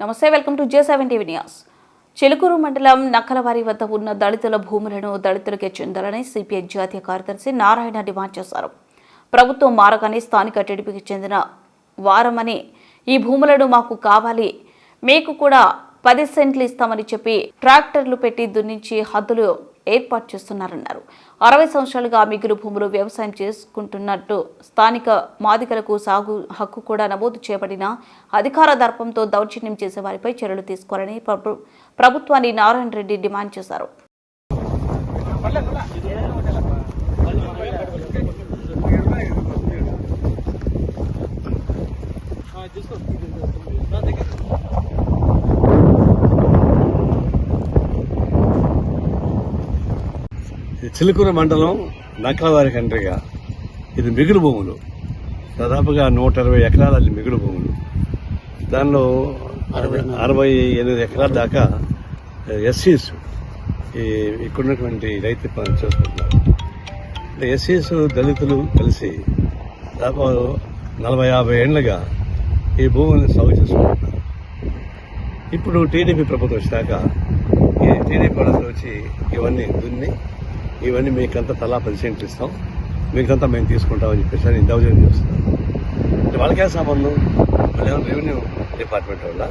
నమస్తే welcome to J seven TV news. Chilukuru మండలం నక్కలవారి వద్ద ఉన్న దళితుల భూములను దళితులకే చెందాలని సిపిఐ జాతీయ కార్యదర్శి నారాయణ డిమాండ్ చేశారు. ప్రభుత్వం మారగానే స్థానిక టీడీపీకి చెందిన వారమని ఈ భూములను మాకు కావాలి మీకు కూడా పది సెంట్లు ఇస్తామని చెప్పి ట్రాక్టర్లు పెట్టి దున్నించి హద్దులు ఏర్పాటు చేస్తున్నారన్నారు. అరవై సంవత్సరాలుగా మిగులు భూములు వ్యవసాయం చేసుకుంటున్నట్టు స్థానిక మాదికలకు సాగు హక్కు కూడా నమోదు చేయబడిన అధికార దర్పంతో దౌర్జన్యం చేసే వారిపై చర్యలు తీసుకోవాలని ప్రభుత్వాన్ని నారాయణ రెడ్డి డిమాండ్ చేశారు. ఇది చిలుకూరు మండలం నక్కలవారి కండ్రిగా. ఇది మిగులు భూములు. దాదాపుగా నూట ఇరవై ఎకరాల మిగులు భూములు. దానిలో అరవై ఎనిమిది ఎకరాల దాకా ఎస్సీస్ ఈ ఇక్కడున్నటువంటి రైతు పనులు చేసుకుంటున్నారు. అంటే ఎస్సీస్ దళితులు కలిసి దాదాపు నలభై యాభై ఏళ్ళుగా ఈ భూముల్ని సాగు చేసుకుంటున్నారు. ఇప్పుడు టీడీపీ ప్రభుత్వం వచ్చినాక ఈ టీడీపీ వచ్చి ఇవన్నీ దున్ని ఇవన్నీ మీకంతా తలా పది సెంట్లు ఇస్తాం. మీకంతా మేము తీసుకుంటామని చెప్పేసి అని దౌర్జన్యం చేస్తున్నారు. అంటే వాళ్ళకే సంబంధం? వాళ్ళు ఏమైనా రెవెన్యూ డిపార్ట్మెంట్ వల్ల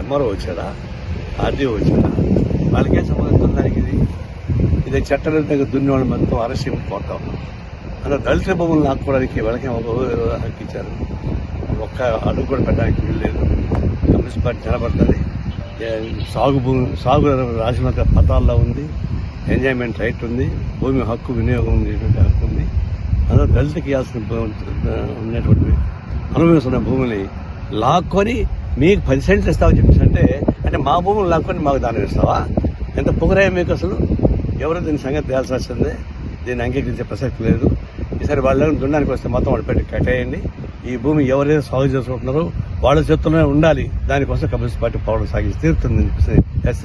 ఎంఆర్ఓ వచ్చాడా ఆర్డీఓ వచ్చారా? వాళ్ళకే సంబంధం దానికి ఇది? ఇది చట్టవిరుద్ధంగా దున్ని వాళ్ళు మొత్తం అరెస్ట్ చేయమని కోరుతా ఉన్నాం. అందులో దళిత భూములు లాక్కోవడానికి వాళ్ళకే ఒక హక్కు ఇచ్చారు? ఒక్క అడుగు కూడా పెట్టడానికి వీలు లేదు. కమ్యూనిస్ట్ పార్టీ నిలబడుతుంది సాగు భూమి సాగు రాజమండ్రి పతాల్లో ఉంది. ఎంజాయ్మెంట్ రైట్ ఉంది భూమి హక్కు వినియోగం ఉండేటువంటి హక్కు ఉంది. అందులో దళితకి ఇవ్వాల్సిన భూ- ఉన్నటువంటి అనుభవిస్తున్న భూమిని లాక్కొని మీకు పది సెంట్లు ఇస్తామని చెప్పిందంటే అంటే మా భూమిని లాక్కొని మాకు దానం ఇస్తావా? ఎంత పొగరాయ మీకు అసలు? ఎవరు దీని సంగతి తేల్సి వస్తుంది దీన్ని అంగీకరించే ప్రసక్తి లేదు. ఈసారి వాళ్ళని దున్నానికి వస్తే మొత్తం వాళ్ళు పెట్టి కట్టేయండి. ఈ భూమి ఎవరైతే సాగు చేసుకుంటున్నారో వాళ్ళ చేతుల్లోనే ఉండాలి. దానికోసం కమ్యూనిస్ట్ పార్టీ పౌరులు సాగించి తీరుతుందని చెప్పేసి ఎస్